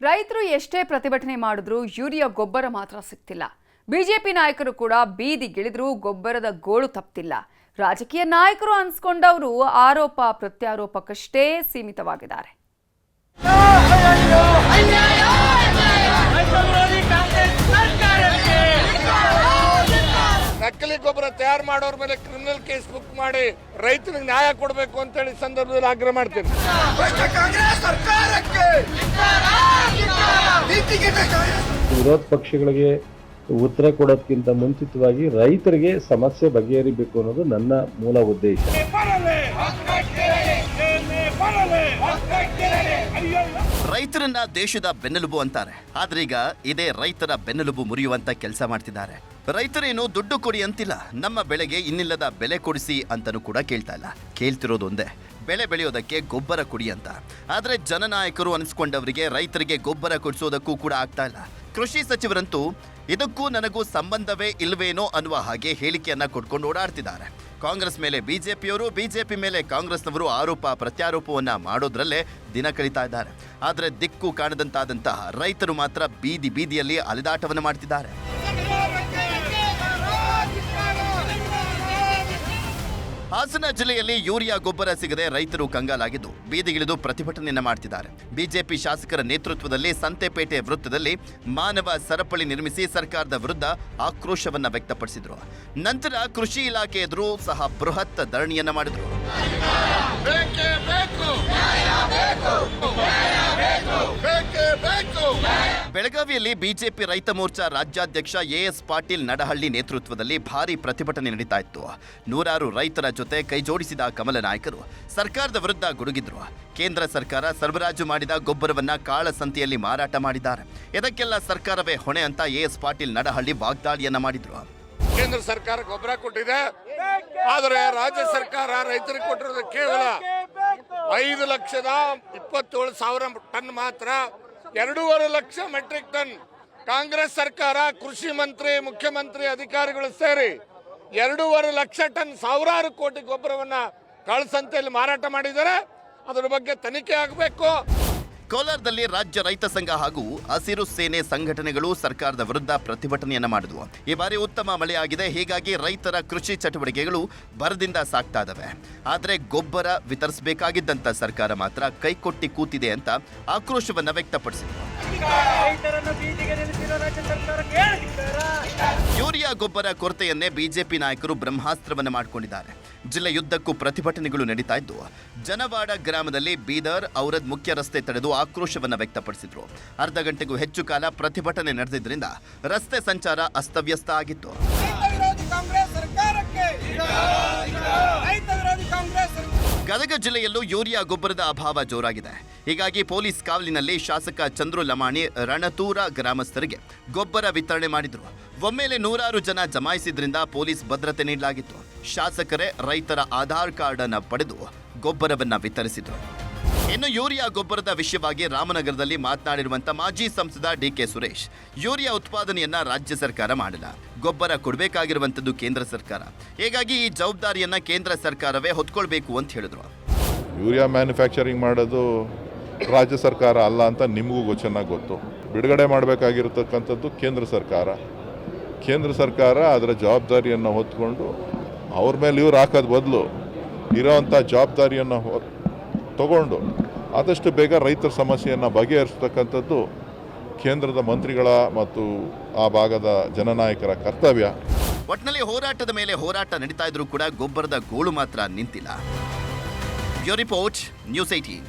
ರೈತರು ಎಷ್ಟೇ ಪ್ರತಿಭಟನೆ ಮಾಡಿದ್ರೂ ಯೂರಿಯಾ ಗೊಬ್ಬರ ಮಾತ್ರ ಸಿಗ್ತಿಲ್ಲ. ಬಿಜೆಪಿ ನಾಯಕರು ಕೂಡ ಬೀದಿಗಿಳಿದ್ರೂ ಗೊಬ್ಬರದ ಗೋಳು ತಪ್ತಿಲ್ಲ. ರಾಜಕೀಯ ನಾಯಕರು ಅನ್ಸ್ಕೊಂಡವರು ಆರೋಪ ಪ್ರತ್ಯಾರೋಪಕ್ಕಷ್ಟೇ ಸೀಮಿತವಾಗಿದ್ದಾರೆ. ಮಾಡೋರ್ ಮೇಲೆ ಕ್ರಿಮಿನಲ್ ಕೇಸ್ ಬುಕ್ ಮಾಡಿ ರೈತರಿಗೆ ನ್ಯಾಯ ಕೊಡಬೇಕು ಅಂತ ಹೇಳಿ ಸಂದರ್ಭದಲ್ಲಿ ಆಗ್ರಹ ಮಾಡ್ತೀನಿ ವಿರೋಧ ಪಕ್ಷಗಳಿಗೆ ಉತ್ತರ ಕೊಡೋದಕ್ಕಿಂತ ಮುಂಚಿತವಾಗಿ ರೈತರಿಗೆ ಸಮಸ್ಯೆ ಬಗೆಹರಿಬೇಕು ಅನ್ನೋದು ನನ್ನ ಮೂಲ ಉದ್ದೇಶ ರೈತರನ್ನ ದೇಶದ ಬೆನ್ನೆಲುಬು ಅಂತಾರೆ. ಆದ್ರೀಗ ಇದೇ ರೈತರ ಬೆನ್ನೆಲುಬು ಮುರಿಯುವಂತ ಕೆಲಸ ಮಾಡ್ತಿದ್ದಾರೆ. ರೈತರೇನು ದುಡ್ಡು ಕೊಡಿ ಅಂತಿಲ್ಲ. ನಮ್ಮ ಬೆಳೆಗೆ ಇನ್ನಿಲ್ಲದ ಬೆಲೆ ಕೊಡಿಸಿ ಅಂತನೂ ಕೂಡ ಕೇಳ್ತಾ ಇಲ್ಲ. ಕೇಳ್ತಿರೋದು ಒಂದೇ. ಬೆಳೆ ಬೆಳೆಯೋದಕ್ಕೆ ಗೊಬ್ಬರ ಕೊಡಿ ಅಂತ. ಆದ್ರೆ ಜನನಾಯಕರು ಅನಿಸ್ಕೊಂಡವರಿಗೆ ರೈತರಿಗೆ ಗೊಬ್ಬರ ಕೊಡಿಸೋದಕ್ಕೂ ಕೂಡ ಆಗ್ತಾ ಇಲ್ಲ. ಕೃಷಿ ಸಚಿವರಂತೂ ಇದಕ್ಕೂ ನನಗೂ ಸಂಬಂಧವೇ ಇಲ್ವೇನೋ ಅನ್ನುವ ಹಾಗೆ ಹೇಳಿಕೆಯನ್ನ ಕೊಟ್ಕೊಂಡು ಓಡಾಡ್ತಿದ್ದಾರೆ. ಕಾಂಗ್ರೆಸ್ ಮೇಲೆ ಬಿಜೆಪಿಯವರು, ಬಿಜೆಪಿ ಮೇಲೆ ಕಾಂಗ್ರೆಸ್ನವರು ಆರೋಪ ಪ್ರತ್ಯಾರೋಪವನ್ನ ಮಾಡೋದ್ರಲ್ಲೇ ದಿನ ಕಳೀತಾ ಇದ್ದಾರೆ. ಆದರೆ ದಿಕ್ಕು ಕಾಣದಂತಾದಂತಹ ರೈತರು ಮಾತ್ರ ಬೀದಿ ಬೀದಿಯಲ್ಲಿ ಅಲೆದಾಟವನ್ನು ಮಾಡ್ತಿದ್ದಾರೆ. ಹಾಸನ ಜಿಲ್ಲೆಯಲ್ಲಿ ಯೂರಿಯಾ ಗೊಬ್ಬರ ಸಿಗದೆ ರೈತರು ಕಂಗಾಲಾಗಿದ್ದು, ಬೀದಿಗಿಳಿದು ಪ್ರತಿಭಟನೆಯನ್ನು ಮಾಡ್ತಿದ್ದಾರೆ. ಬಿಜೆಪಿ ಶಾಸಕರ ನೇತೃತ್ವದಲ್ಲಿ ಸಂತೆಪೇಟೆ ವೃತ್ತದಲ್ಲಿ ಮಾನವ ಸರಪಳಿ ನಿರ್ಮಿಸಿ ಸರ್ಕಾರದ ವಿರುದ್ಧ ಆಕ್ರೋಶವನ್ನ ವ್ಯಕ್ತಪಡಿಸಿದರು. ನಂತರ ಕೃಷಿ ಇಲಾಖೆ ಎದುರು ಸಹ ಬೃಹತ್ ಧರಣಿಯನ್ನ ಮಾಡಿದ್ರು ಬೇಕೇ ಬೇಕು ಬೇಕೇ ಬೇಕು ಬೆಳಗಾವಿಯಲ್ಲಿ ಬಿಜೆಪಿ ರೈತ ಮೋರ್ಚಾ ರಾಜ್ಯಾಧ್ಯಕ್ಷ ಎಎಸ್ ಪಾಟೀಲ್ ನಡಹಳ್ಳಿ ನೇತೃತ್ವದಲ್ಲಿ ಭಾರಿ ಪ್ರತಿಭಟನೆ ನಡೀತಾ ಇತ್ತು. ನೂರಾರು ರೈತರ ಜೊತೆ ಕೈಜೋಡಿಸಿದ ಕಮಲ ನಾಯಕರು ಸರ್ಕಾರದ ವಿರುದ್ಧ ಗುಡುಗಿದ್ರು. ಕೇಂದ್ರ ಸರ್ಕಾರ ಸರಬರಾಜು ಮಾಡಿದ ಗೊಬ್ಬರವನ್ನ ಕಾಳಸಂತೆಯಲ್ಲಿ ಮಾರಾಟ ಮಾಡಿದ್ದಾರೆ. ಇದಕ್ಕೆಲ್ಲ ಸರ್ಕಾರವೇ ಹೊಣೆ ಅಂತ ಎಎಸ್ ಪಾಟೀಲ್ ನಡಹಳ್ಳಿ ವಾಗ್ದಾಳಿಯನ್ನ ಮಾಡಿದ್ರು. ಕೇಂದ್ರ ಸರ್ಕಾರ ಗೊಬ್ಬರ ಕೊಟ್ಟಿದೆ. ಆದರೆ ರಾಜ್ಯ ಸರ್ಕಾರ ರೈತರಿಗೆ ಕೊಟ್ಟಿರೋದು ಕೇವಲ ಐದು ಲಕ್ಷದ ಇಪ್ಪತ್ತೇಳು ಸಾವಿರ ಟನ್ ಮಾತ್ರ ಎರಡೂವರೆ ಲಕ್ಷ ಮೆಟ್ರಿಕ್ ಟನ್ ಕಾಂಗ್ರೆಸ್ ಸರ್ಕಾರ, ಕೃಷಿ ಮಂತ್ರಿ, ಮುಖ್ಯಮಂತ್ರಿ ಅಧಿಕಾರಿಗಳು ಸೇರಿ ಎರಡೂವರೆ ಲಕ್ಷ ಟನ್ ಸಾವಿರಾರು ಕೋಟಿ ಗೊಬ್ಬರವನ್ನು ಕಾಳಸಂತೆಯಲ್ಲಿ ಮಾರಾಟ ಮಾಡಿದ್ದಾರೆ. ಅದರ ಬಗ್ಗೆ ತನಿಖೆ ಆಗಬೇಕು. ಕೋಲಾರದಲ್ಲಿ ರಾಜ್ಯ ರೈತ ಸಂಘ ಹಾಗೂ ಹಸಿರು ಸೇನೆ ಸಂಘಟನೆಗಳು ಸರ್ಕಾರದ ವಿರುದ್ಧ ಪ್ರತಿಭಟನೆಯನ್ನು ಮಾಡಿದವು. ಈ ಬಾರಿ ಉತ್ತಮ ಮಳೆಯಾಗಿದೆ ಹೀಗಾಗಿ ರೈತರ ಕೃಷಿ ಚಟುವಟಿಕೆಗಳು ಬರದಿಂದ ಸಾಗ್ತಾ ಇದಾವೆ. ಆದರೆ ಗೊಬ್ಬರ ವಿತರಿಸಬೇಕಾಗಿದ್ದಂತ ಸರ್ಕಾರ ಮಾತ್ರ ಕೈಕೊಟ್ಟಿ ಕೂತಿದೆ ಅಂತ ಆಕ್ರೋಶವನ್ನ ವ್ಯಕ್ತಪಡಿಸಿದ್ರು. ರೈತರನ್ನು ಬೀದಿಗೆ ನಿಲ್ಲಿಸಿರೋ ರಾಜ್ಯ ಸರ್ಕಾರಕ್ಕೆ ಹೇಳಿದ್ದಾರೆ ಯೂರಿಯಾ ಗೊಬ್ಬರ ಕೊರತೆಯನ್ನೇ ಬಿಜೆಪಿ ನಾಯಕರು ಬ್ರಹ್ಮಾಸ್ತ್ರವನ್ನು ಮಾಡಿಕೊಂಡಿದ್ದಾರೆ. ಜಿಲ್ಲೆಯುದ್ದಕ್ಕೂ ಪ್ರತಿಭಟನೆಗಳು ನಡೀತಾ ಇದ್ದು ಜನವಾಡ ಗ್ರಾಮದಲ್ಲಿ ಬೀದರ್ ಔರದ್ ಮುಖ್ಯ ರಸ್ತೆ ತಡೆದು ಆಕ್ರೋಶವನ್ನ ವ್ಯಕ್ತಪಡಿಸಿದ್ರು. ಅರ್ಧ ಗಂಟೆಗೂ ಹೆಚ್ಚು ಕಾಲ ಪ್ರತಿಭಟನೆ ನಡೆದಿದ್ದರಿಂದ ರಸ್ತೆ ಸಂಚಾರ ಅಸ್ತವ್ಯಸ್ತ ಆಗಿತ್ತು. ಗದಗ ಜಿಲ್ಲೆಯಲ್ಲೂ ಯೂರಿಯಾ ಗೊಬ್ಬರದ ಅಭಾವ ಜೋರಾಗಿದೆ. ಹೀಗಾಗಿ ಪೊಲೀಸ್ ಕಾವಲಿನಲ್ಲಿ ಶಾಸಕ ಚಂದ್ರು ಲಮಾಣಿ ರಣತೂರ ಗ್ರಾಮಸ್ಥರಿಗೆ ಗೊಬ್ಬರ ವಿತರಣೆ ಮಾಡಿದ್ರು. ಒಮ್ಮೆಲೆ ನೂರಾರು ಜನ ಜಮಾಯಿಸಿದ್ರಿಂದ ಪೊಲೀಸ್ ಭದ್ರತೆ ನೀಡಲಾಗಿತ್ತು. ಶಾಸಕರೇ ರೈತರ ಆಧಾರ್ ಕಾರ್ಡ್ ಅನ್ನ ಪಡೆದು ಗೊಬ್ಬರವನ್ನು ವಿತರಿಸಿದ್ರು. ಇನ್ನು ಯೂರಿಯಾ ಗೊಬ್ಬರದ ವಿಷಯವಾಗಿ ರಾಮನಗರದಲ್ಲಿ ಮಾತನಾಡಿರುವಂತ ಮಾಜಿ ಸಂಸದ ಡಿ ಕೆ ಸುರೇಶ್, ಯೂರಿಯಾ ಉತ್ಪಾದನೆಯನ್ನ ರಾಜ್ಯ ಸರ್ಕಾರ ಮಾಡಿಲ್ಲ. ಗೊಬ್ಬರ ಕೊಡಬೇಕಾಗಿರುವಂತದ್ದು ಕೇಂದ್ರ ಸರ್ಕಾರ. ಹೀಗಾಗಿ ಈ ಜವಾಬ್ದಾರಿಯನ್ನ ಕೇಂದ್ರ ಸರ್ಕಾರವೇ ಹೊತ್ಕೊಳ್ಬೇಕು ಅಂತ ಹೇಳಿದ್ರು. ಯೂರಿಯಾ ಮ್ಯಾನುಫ್ಯಾಕ್ಚರಿಂಗ್ ಮಾಡೋದು ರಾಜ್ಯ ಸರ್ಕಾರ ಅಲ್ಲ ಅಂತ ನಿಮಗೂ ಚೆನ್ನಾಗಿ ಗೊತ್ತು. ಬಿಡುಗಡೆ ಮಾಡಬೇಕಾಗಿರತಕ್ಕಂಥದ್ದು ಕೇಂದ್ರ ಸರ್ಕಾರ. ಕೇಂದ್ರ ಸರ್ಕಾರ ಅದರ ಜವಾಬ್ದಾರಿಯನ್ನು ಹೊತ್ಕೊಂಡು ಅವ್ರ ಮೇಲೆ ಇವ್ರು ಹಾಕೋದು ಬದಲು ಇರೋವಂಥ ಜವಾಬ್ದಾರಿಯನ್ನು ಹೊ ತಗೊಂಡು ಆದಷ್ಟು ಬೇಗ ರೈತರ ಸಮಸ್ಯೆಯನ್ನು ಬಗೆಹರಿಸ್ತಕ್ಕಂಥದ್ದು ಕೇಂದ್ರದ ಮಂತ್ರಿಗಳ ಮತ್ತು ಆ ಭಾಗದ ಜನನಾಯಕರ ಕರ್ತವ್ಯ. ಒಟ್ನಲ್ಲಿ ಹೋರಾಟದ ಮೇಲೆ ಹೋರಾಟ ನಡೀತಾ ಇದ್ರೂ ಕೂಡ ಗೊಬ್ಬರದ ಗೋಳು ಮಾತ್ರ ನಿಂತಿಲ್ಲ. Report, news eighteen